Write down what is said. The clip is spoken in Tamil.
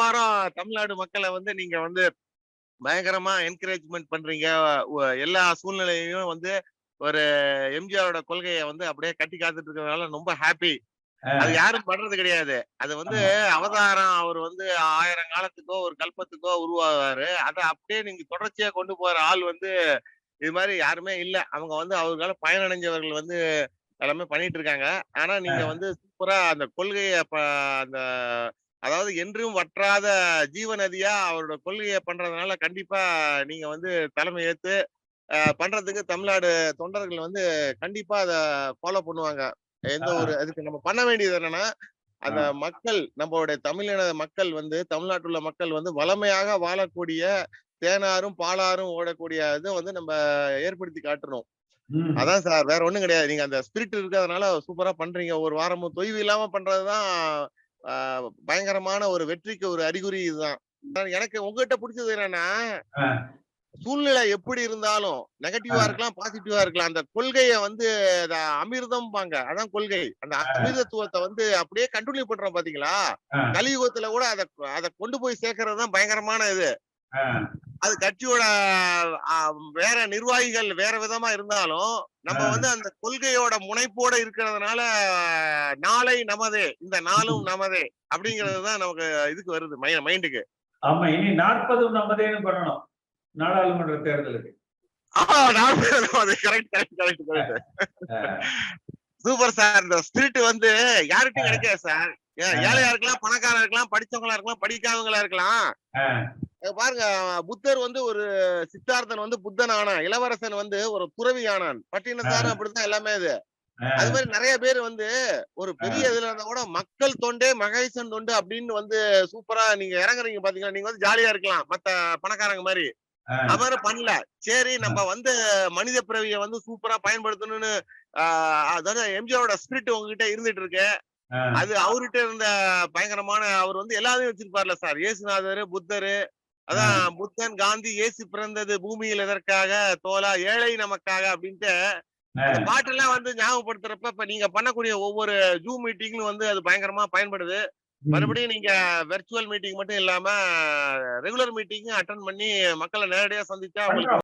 வாரம் தமிழ்நாடு மக்களை வந்து நீங்க வந்து பயங்கரமா என்கரேஜ்மெண்ட் பண்றீங்க. எல்லா சூழ்நிலையும் வந்து ஒரு எம்ஜிஆரோட கொள்கையை வந்து அப்படியே கட்டி காத்துட்டு இருக்கிறதுனால ரொம்ப ஹாப்பி அது யாரும் பண்றது கிடையாது. அது வந்து அவதாரம் அவர் வந்து ஆயிரம் காலத்துக்கோ ஒரு கல்பத்துக்கோ உருவாவாரு. அதை அப்படியே நீங்க தொடர்ச்சியா கொண்டு போற ஆள் வந்து இது மாதிரி யாருமே இல்ல. அவங்க வந்து அவர்களால பயனடைஞ்சவர்கள் வந்து எல்லாமே பண்ணிட்டு இருக்காங்க ஆனா நீங்க வந்து சூப்பரா அந்த கொள்கைய அந்த அதாவது என்றும் வற்றாத ஜீவநதியா அவரோட கொள்கையை பண்றதுனால கண்டிப்பா நீங்க வந்து தலைமை ஏத்து பண்றதுக்கு தமிழ்நாடு தொண்டர்கள் வந்து கண்டிப்பா அத ஃபாலோ பண்ணுவாங்க. எந்த ஒரு அதுக்கு நம்ம பண்ண வேண்டியது என்னன்னா அந்த மக்கள் நம்மளுடைய தமிழின மக்கள் வந்து தமிழ்நாட்டுல உள்ள மக்கள் வந்து வளமையாக வாழக்கூடிய தேனாரும் பாலாரும் ஓடக்கூடிய இதை வந்து நம்ம ஏற்படுத்தி காட்டணும். அதான் சார் வேற ஒண்ணும் கிடையாது. நீங்க அந்த ஸ்பிரிட் இருக்கிறதுனால சூப்பரா பண்றீங்க. ஒரு வாரமும் தொய்வு இல்லாம பண்றதுதான் பயங்கரமான ஒரு வெற்றிக்கு ஒரு அறிகுறி இதுதான் எனக்கு உங்ககிட்ட பிடிச்சது என்னன்னா. சூழ்நிலை எப்படி இருந்தாலும் நெகட்டிவா. இருக்கலாம் பாசிட்டிவா இருக்கலாம் அந்த கொள்கைய வந்து அமிர்தம் பாங்க அதான் கொள்கை அந்த அமிர்தத்துவத்தை வந்து அப்படியே கண்டினியூ பண்றோம் பாத்தீங்களா. கலியுகத்துல கூட அத அத கொண்டு போய் சேர்க்கறது தான் பயங்கரமான இது. அது கட்சியோட வேற நிர்வாகிகள் வேற விதமா இருந்தாலும் நம்ம. வந்து அந்த கொள்கையோட முனைப்போட இருக்கிறதுனால நாளை நமதே இந்த நாளும் நமதே அப்படிங்கிறது தான் நமக்கு இதுக்கு வருது மைண்டுக்கு. ஆமா இனி நாற்பதும் நம்மதேன்னு பண்ணணும் நாடாளுமன்ற தேர்தலுக்கு. கரெக்ட் கரெக்ட் கரெக்ட் கரெக்ட் ஆ. சூப்பர் சார் இந்த ஸ்பிரிட் வந்து யாருக்கும் கிடைக்காது சார். ஏழையா இருக்கலாம் பணக்காரா இருக்கலாம் படிச்சவங்களா இருக்கலாம் படிக்காதவங்களா இருக்கலாம். பாருங்க புத்தர் வந்து ஒரு சித்தார்த்தன் வந்து புத்தன் ஆனான் இளவரசன் வந்து ஒரு துறவி ஆனான் பட்டினத்தாரும் அப்படித்தான் எல்லாமே இது. அது மாதிரி நிறைய பேர் வந்து ஒரு பெரிய இதுல இருந்தா கூட மக்கள் தொண்டே மகேசன் தொண்டு அப்படின்னு வந்து சூப்பரா நீங்க இறங்குறீங்க பாத்தீங்களா நீங்க வந்து ஜாலியா இருக்கலாம் மத்த பணக்காரங்க மாதிரி. மாதிரி பண்ணல. சரி நம்ம வந்து மனித பிறவிய வந்து சூப்பரா பயன்படுத்தணும்னு அதாவது எம்ஜிஆரோட ஸ்பிரிட் உங்ககிட்ட இருந்துட்டு இருக்கு. அது அவர்கிட்ட இருந்த பயங்கரமான அவர் வந்து எல்லாத்தையும் வச்சிருப்பார்ல சார். இயேசுநாதர் புத்தர் அதான் புத்தன் காந்தி இயேசு பிறந்தது பூமியில் எதற்காக? தோலா ஏழை நமக்காக அப்படின்ட்டு பாட்டெல்லாம் வந்து ஞாபகப்படுத்துறப்ப இப்ப நீங்க பண்ணக்கூடிய ஒவ்வொரு ஜூம் மீட்டிங்லும் வந்து அது பயங்கரமா பயன்படுது. மறுபடியும் நீங்க வெர்ச்சுவல் மீட்டிங் மட்டும் இல்லாம ரெகுலர் மீட்டிங் அட்டன் பண்ணி மக்களை நேரடியா சந்திச்சா உங்களுக்கு